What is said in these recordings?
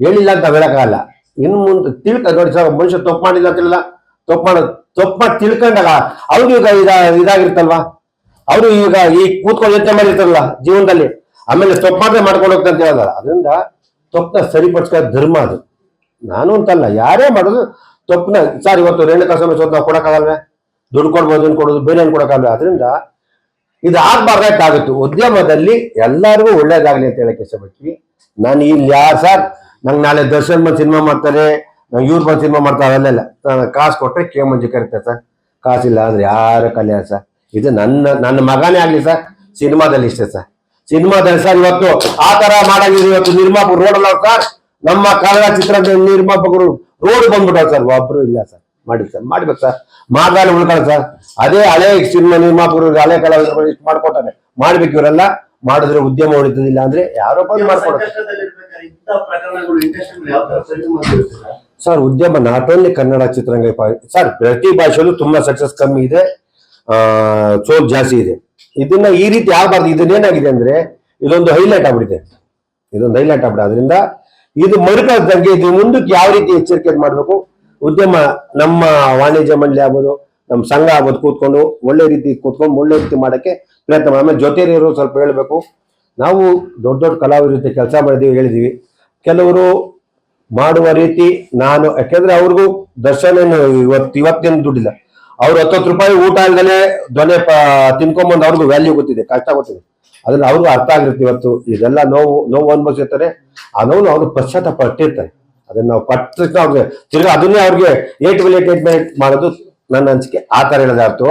ಹೇಳಿಲ್ಲ ಅಂತ ಹೇಳಕ್ಕಾಗಲ್ಲ. ಇನ್ನು ಮುಂದೆ ತಿಳ್ಕ, ನೋಡಿ ಸರ್, ಮನುಷ್ಯ ತಪ್ಪು ಮಾಡಿಲ್ಲ ಅಂತಿಲ್ಲ ತಪ್ಪು ಮಾಡ, ತಪ್ಪು ಮಾಡಿ ತಿಳ್ಕೊಂಡಾಗ ಅವ್ರು ಈಗ ಇದ ಇದಾಗಿರ್ತಲ್ವಾ ಅವರು ಈಗ ಈ ಕೂತ್ಕೊಂಡು ಯೋಚನೆ ಮಾಡಿರ್ತಾರಲ್ಲ ಜೀವನದಲ್ಲಿ. ಆಮೇಲೆ ತಪ್ಪು ಮಾಡದೆ ಮಾಡ್ಕೊಂಡು ಹೋಗ್ತಾ ಅಂತ ಹೇಳಲ್ಲ ಅದರಿಂದ ತಪ್ಪನ್ನ ಸರಿಪಡಿಸ್ಕೋ ಧರ್ಮ ಅದು. ನಾನು ಅಂತಲ್ಲ, ಯಾರೇ ಮಾಡೋದು ತಪ್ಪನ್ನ, ಸರ್, ಇವತ್ತು ರೇಣುಕಾ ಸಮಸ್ಯೆ ನಾವು ಕೊಡೋಕ್ಕಾಗಲ್ವೇ? ದುಡ್ಡು ಕೊಡ್ಬೋದು, ದುಡ್ಡು ಕೊಡೋದು, ಬೇರೆ ಏನು ಕೊಡಕ್ಕಾಗಲ್ಲ ಅದರಿಂದ ಇದು ಆಗ್ಬಾರ್ದಾಗುತ್ತೆ ಉದ್ಯಮದಲ್ಲಿ ಎಲ್ಲರಿಗೂ ಒಳ್ಳೇದಾಗಲಿ ಅಂತ ಹೇಳಕ್ಕೆ ಇಷ್ಟಪಡ್ತೀವಿ. ನಾನು ಇಲ್ಲಿ ಯಾರು ಸರ್? ನಂಗೆ ನಾಳೆ ದರ್ಶನ್ ಬಂದು ಸಿನಿಮಾ ಮಾಡ್ತಾರೆ ನಂಗೆ ಇವ್ರು ಬಂದು ಸಿನಿಮಾ ಮಾಡ್ತಾರೆ ಅಲ್ಲೆಲ್ಲ. ನಾನು ಕಾಸು ಕೊಟ್ಟರೆ ಕೆ ಮಂಜು ಕರೀತಾರೆ ಸರ್. ಕಾಸಿಲ್ಲ ಅಂದ್ರೆ ಯಾರು ಕಲ್ಯಾಣ ಸರ್? ಇದು ನನ್ನ ನನ್ನ ಮಗನೇ ಆಗಲಿ ಸರ್ ಸಿನಿಮಾದಲ್ಲಿ ಇಷ್ಟೇ ಸರ್. ಸಿನಿಮಾದಲ್ಲಿ ಸರ್ ಇವತ್ತು ಆ ತರ ಮಾಡಿದ್ರು ಇವತ್ತು ನಿರ್ಮಾಪಕರು ರೋಡ್ ಅಲ್ಲ ಸರ್. ನಮ್ಮ ಕನ್ನಡ ಚಿತ್ರದ ನಿರ್ಮಾಪಕರು ರೋಡ್ ಬಂದ್ಬಿಟ್ಟಾರೆ ಸರ್. ಒಬ್ರು ಇಲ್ಲ ಸರ್. ಮಾಡಿ ಸರ್ ಮಾಡ್ಬೇಕು ಸರ್. ಮಾತಾಡಿ ಉಳ್ಕೊಳ್ಳಿ ಸರ್. ಅದೇ ಹಳೆ ಸಿನಿಮಾ ನಿರ್ಮಾಪಕರು ಹಳೆ ಕಲಾವಿದರು ಇಷ್ಟು ಮಾಡ್ಕೊತಾರೆ ಮಾಡ್ಬೇಕು ಇವರೆಲ್ಲ. ಮಾಡಿದ್ರೆ ಉದ್ಯಮ ಉಳಿತದಿಲ್ಲ ಅಂದ್ರೆ ಯಾರೋ ಬಂದು ಮಾಡ್ಕೊಡೋದು. ಸರಿ ಉದ್ಯಮ ನಾಟ್ ಓನ್ಲಿ ಕನ್ನಡ ಚಿತ್ರರಂಗ ಸರ್, ಪ್ರತಿ ಭಾಷೆಯಲ್ಲೂ ತುಂಬಾ ಸಕ್ಸಸ್ ಕಮ್ಮಿ ಇದೆ. ಸೋಲ್ ಜಾಸ್ತಿ ಇದೆ. ಇದನ್ನ ಈ ರೀತಿ ಆಗಬಾರ್ದು. ಇದನ್ನೇನಾಗಿದೆ ಅಂದ್ರೆ, ಇದೊಂದು ಹೈಲೈಟ್ ಆಗ್ಬಿಡಿದೆ ಇದೊಂದು ಹೈಲೈಟ್ ಆಗ್ಬಿಡ ಅದರಿಂದ ಇದು ಮರುಕಳಿಸ್ದಂಗೆ ಇದು ಮುಂದಕ್ಕೆ ಯಾವ ರೀತಿ ಎಚ್ಚರಿಕೆ ಮಾಡಬೇಕು? ಉದ್ಯಮ ನಮ್ಮ ವಾಣಿಜ್ಯ ಮಂಡಳಿ ಆಗ್ಬೋದು, ನಮ್ಮ ಸಂಘ ಆಗ್ಬೋದು ಕೂತ್ಕೊಂಡು ಒಳ್ಳೆ ರೀತಿ ಕೂತ್ಕೊಂಡು ಒಳ್ಳೆ ರೀತಿ ಮಾಡಕ್ಕೆ ಪ್ರಯತ್ನ ಆಮೇಲೆ ಜೊತೆಲಿರೋ ಸ್ವಲ್ಪ ಹೇಳ್ಬೇಕು. ನಾವು ದೊಡ್ಡ ದೊಡ್ಡ ಕಲಾವಿದ ಜೊತೆ ಕೆಲಸ ಮಾಡಿದೀವಿ, ಹೇಳಿದೀವಿ. ಕೆಲವರು ಮಾಡುವ ರೀತಿ ನಾನು, ಯಾಕೆಂದ್ರೆ ಅವ್ರಿಗೂ ದರ್ಶನ ಇವತ್ತು, ಇವತ್ತೇನು ದುಡ್ಡಿಲ್ಲ. ಅವ್ರು ಹತ್ತತ್ತು ರೂಪಾಯಿ ಊಟ ಇಲ್ದಲೆ ದೊನೆ ತಿನ್ಕೊಂಬಂದು ಅವ್ರಿಗೂ ವ್ಯಾಲ್ಯೂ ಗೊತ್ತಿದೆ, ಕಷ್ಟ ಗೊತ್ತಿದೆ. ಅದ್ರಲ್ಲಿ ಅವ್ರಿಗೂ ಅರ್ಥ ಆಗಿರುತ್ತೆ ಇವತ್ತು. ಇದೆಲ್ಲ ನೋವು ನೋವು ಅನುಭವಿಸಿರ್ತಾರೆ ಆ ನೋವು ಅವರು ಪಶ್ಚಾತ್ತ ಪಟ್ಟಿರ್ತಾರೆ. ಅದನ್ನ ನಾವು ಪಟ್ಟ ಅವ್ರಿಗೆ ತಿರ್ಗಿ ಅದನ್ನೇ ಅವ್ರಿಗೆ ಏಟ್ ವಿಲ್ ಟ್ರೀಟ್ಮೆಂಟ್ ಮಾಡೋದು ನನ್ನ ಅನಿಸಿಕೆ. ಆ ಥರ ಹೇಳೋದಾಯ್ತು.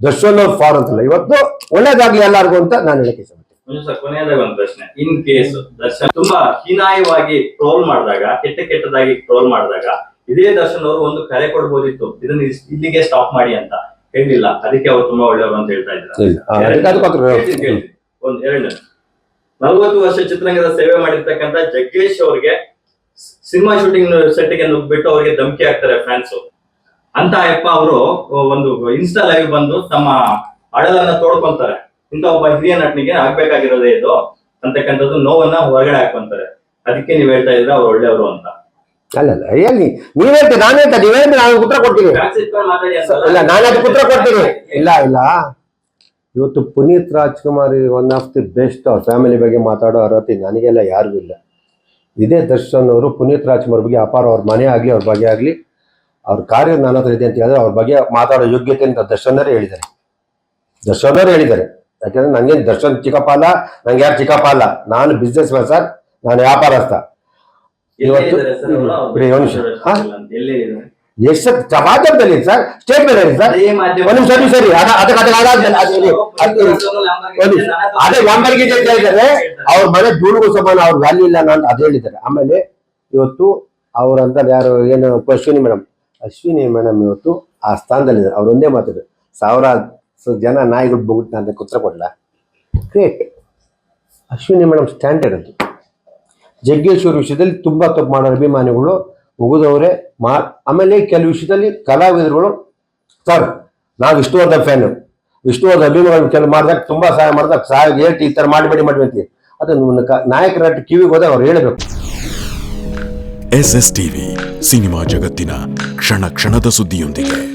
ದರ್ಶನ್ ಫಾರ್ ಅಂತಲ್ಲ. ಇವತ್ತು ಒಳ್ಳೇದಾಗ್ಲಿ ಎಲ್ಲರಿಗೂ ಅಂತ ನಾನು ಹೇಳಕ್ಕೆ ಇಷ್ಟಪಡ್ತೀನಿ. ಕೊನೆಯದಾಗ ಒಂದು ಪ್ರಶ್ನೆ. ಇನ್ ಕೇಸ್ ದರ್ಶನ್ ತುಂಬಾ ಹೀನಾಯವಾಗಿ ಟ್ರೋಲ್ ಮಾಡಿದಾಗ ಕೆಟ್ಟ ಕೆಟ್ಟದಾಗಿ ಟ್ರೋಲ್ ಮಾಡಿದಾಗ ಇದೇ ದರ್ಶನ್ ಅವರು ಒಂದು ಕರೆ ಕೊಡ್ಬೋದಿತ್ತು. ಇದನ್ನ ಇಲ್ಲಿಗೆ ಸ್ಟಾಪ್ ಮಾಡಿ ಅಂತ. ಹೇಳಿಲ್ಲ. ಅದಕ್ಕೆ ಅವ್ರು ತುಂಬಾ ಒಳ್ಳೆಯವರು ಅಂತ ಹೇಳ್ತಾ ಇದ್ದಾರೆ. ಒಂದ್ ಎರಡನೇ. ನಲ್ವತ್ತು ವರ್ಷ ಚಿತ್ರರಂಗದ ಸೇವೆ ಮಾಡಿರ್ತಕ್ಕಂತ ಜಗ್ಗೇಶ್ ಅವ್ರಿಗೆ ಸಿನಿಮಾ ಶೂಟಿಂಗ್ ಸೆಟ್ಗೆ ನುಗ್ಬಿಟ್ಟು ಅವ್ರಿಗೆ ಧಮಕಿ ಹಾಕ್ತಾರೆ ಫ್ಯಾನ್ಸ್ ಅಂತ ಅಪ್ಪ ಅವರು ಒಂದು ಇನ್ಸ್ಟಾ ಲೈವ್ ಬಂದು ತಮ್ಮ ಅಡಲನ್ನ ತೋಡ್ಕೊಂತಾರೆ ಇಂಥ ಒಬ್ಬ ಹಿರಿಯ ನಟನಿಗೆ ಆಗ್ಬೇಕಾಗಿರೋದೇ ಇದು. ಅಂತಕ್ಕಂಥದ್ದು ನೋವನ್ನ ಹೊರಗಡೆ ಹಾಕೊಂತಾರೆ ಅದಕ್ಕೆ ನೀವ್ ಹೇಳ್ತಾ ಇದ್ರೆ ಅವ್ರು ಒಳ್ಳೆಯವರು ಅಂತ. ಅಲ್ಲ ಅಲ್ಲ ಹೇಳಿ. ನೀವ್ ಹೇಳ್ತೀರಿ ನಾನು ಅಂತ ನೀವ್ ಹೇಳ್ತೀರಿ ನಾನು ಉತ್ತರ ಕೊಡ್ತೀನಿ. ಇಲ್ಲ ನಾನು ಅದಕ್ಕೆ ಉತ್ತರ ಕೊಡ್ತೀನಿ. ಇಲ್ಲ ಇಲ್ಲ. ಇವತ್ತು Puneeth Rajkumar one of the best ಅವ್ರ ಫ್ಯಾಮಿಲಿ ಬಗ್ಗೆ ಮಾತಾಡೋ ಅರ್ಹತೆ ನನಗೆಲ್ಲ ಯಾರಿಗೂ ಇಲ್ಲ. ಇದೇ ದರ್ಶನ್ ಅವರು ಪುನೀತ್ ರಾಜ್ಕುಮಾರ್ ಬಗ್ಗೆ ಅಪಾರ ಅವ್ರ ಮನೆ ಆಗಲಿ ಅವ್ರ ಬಗ್ಗೆ ಆಗಲಿ ಅವ್ರ ಕಾರ್ಯ ನನ್ನ ಹತ್ರ ಇದೆ ಅಂತ ಹೇಳಿದ್ರೆ ಅವ್ರ ಬಗ್ಗೆ ಮಾತಾಡೋ ಯೋಗ್ಯತೆ ಅಂತ ದರ್ಶನರೇ ಹೇಳಿದ್ದಾರೆ. ದರ್ಶನರೇ ಹೇಳಿದ್ದಾರೆ. ಯಾಕಂದ್ರೆ ನನಗೆ ದರ್ಶನ್ ಚಿಕ್ಕಪ್ಪ ಅಲ್ಲ ನಂಗೆ ಯಾರು ಚಿಕ್ಕಪ್ಪ ಅಲ್ಲ. ನಾನು ಬಿಸ್ನೆಸ್ ಮ್ಯಾನ್ ಸರ್ ನಾನು ವ್ಯಾಪಾರಸ್ಥ. ಇವತ್ತು ಸರ್ ನಿಮಿಷ. ಎಷ್ಟು ಮಾಧ್ಯಮದಲ್ಲಿ ಸರ್? ಸ್ಟೇಟ್ ಮೇಲೆ ಸರ್. ಒಂದು ನಿಮಿಷ, ಸರಿ ಸರಿ ಅದು ಅಂತ ಹೇಳಿದ್ದಾರೆ ಅವ್ರ ಮನೆ ದೂರು ಸಮಾನ ಅವ್ರ ವ್ಯಾಲ್ಯೂ ಇಲ್ಲ ಅಂತ ಅದು ಹೇಳಿದ್ದಾರೆ. ಆಮೇಲೆ ಇವತ್ತು ಅವ್ರಂತ ಯಾರು ಏನು ಅಶ್ವಿನಿ ಮೇಡಮ್ ಅಶ್ವಿನಿ ಮೇಡಮ್ ಇವತ್ತು ಆ ಸ್ಥಾನದಲ್ಲಿದ್ದಾರೆ. ಅವ್ರ ಒಂದೇ ಮಾತಿದ್ರು ಸಾವಿರ ಜನ ನಾಯಿಗಳು ಬೋಗುತ್ತೆ ಅಂತ ಉತ್ತರ ಕೊಡಲ್ಲ ಗ್ರೇಟ್ ಅಶ್ವಿನಿ ಮೇಡಮ್ ಸ್ಟ್ಯಾಂಡರ್ಡ್ ಅದು. ಜಗ್ಗೇಶ್ವರ ವಿಷಯದಲ್ಲಿ ತುಂಬ ತಪ್ಪು ಮಾಡೋ ಅಭಿಮಾನಿಗಳು ಮುಗಿದವರೇ, ಮಾ ಆಮೇಲೆ ಕೆಲವು ವಿಷಯದಲ್ಲಿ ಕಲಾವಿದರುಗಳು ಸರ್, ನಾವು ವಿಷ್ಣುವರ್ಧನ್ ಫ್ಯಾನು ವಿಷ್ಣುವರ್ಧನ್ ಅಭಿಮಾನ ಕೆಲವು ಮಾಡಿದಾಗ ತುಂಬ ಸಹಾಯ ಮಾಡಿದಾಗ ಸಹಾಯ ಹೇಳ್ತಿ, ಈ ಥರ ಮಾಡಬೇಡಿ ಮಾಡಬೇಡಿ ಅದನ್ನು ಅದನ್ನು ಕ- ನಾಯಕರ ಕಿವಿಗೆ ಹೋದಾಗ ಅವ್ರು ಹೇಳಬೇಕು. ಎಸ್ ಎಸ್ ಟಿವಿ ಸಿನಿಮಾ ಜಗತ್ತಿನ ಕ್ಷಣ ಕ್ಷಣದ ಸುದ್ದಿಯೊಂದಿಗೆ.